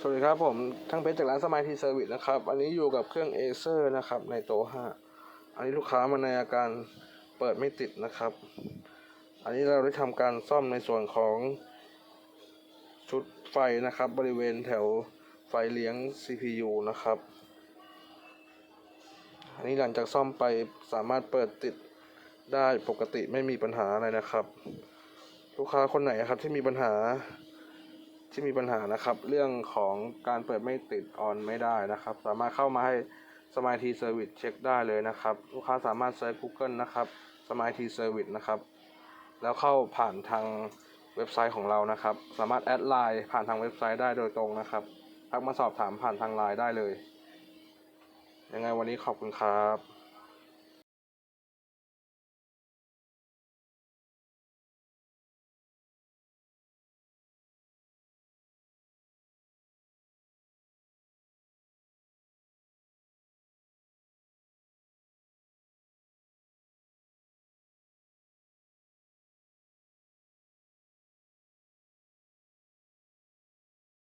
สวัสดีครับผมทั้งเพชรจากร้านสมายทีเซอร์วิสนะครับ อันนี้อยู่กับเครื่องเอเซอร์นะครับ ในโตห้าอันนี้ลูกค้ามาในอาการเปิดไม่ติดนะครับ อันนี้เราได้ทำการซ่อมในส่วนของชุดไฟนะครับ บริเวณแถวไฟเลี้ยง CPU นะครับ อันนี้หลังจากซ่อมไปสามารถเปิดติดได้ปกติไม่มีปัญหาอะไรนะครับ ลูกค้าคนไหนครับที่มีปัญหา ที่มีปัญหานะครับ เรื่องของการเปิดไม่ติดออนไม่ได้นะครับ สามารถเข้ามาให้สมายทีเซอร์วิสเช็คได้เลยนะครับ ลูกค้าสามารถเซิร์ช Google นะครับสมายทีเซอร์วิสนะครับ แล้วเข้าผ่านทางเว็บไซต์ของเรานะครับ สามารถแอดไลน์ผ่านทางเว็บไซต์ได้โดยตรงนะครับทักมาสอบถามผ่านทางไลน์ได้เลย ยังไงวันนี้ขอบคุณครับ